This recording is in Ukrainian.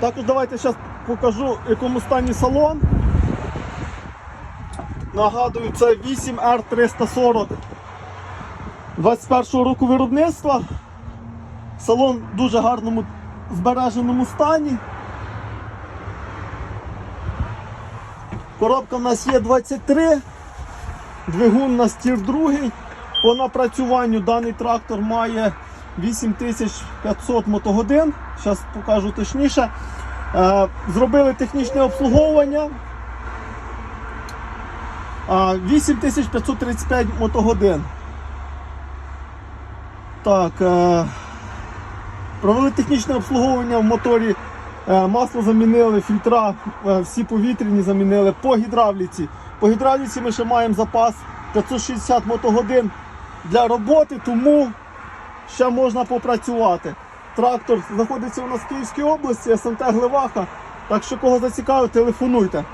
Також давайте зараз покажу, в якому стані салон. Нагадую, це 8R340 21 року виробництва. Салон в дуже гарному збереженому стані. Коробка в нас є 23, двигун у нас тір другий. По напрацюванню даний трактор має 8500 мотогодин. Зараз покажу точніше. Е, Зробили технічне обслуговування. 8535 мотогодин. Так. е, Провели технічне обслуговування в моторі. Е, Масло замінили, фільтра, всі повітряні замінили по гідравліці. По гідравліці ми ще маємо запас 560 мотогодин для роботи, тому ще можна попрацювати. Трактор знаходиться у нас в Київській області, СМТ Гливаха. Так що кого зацікавить, телефонуйте.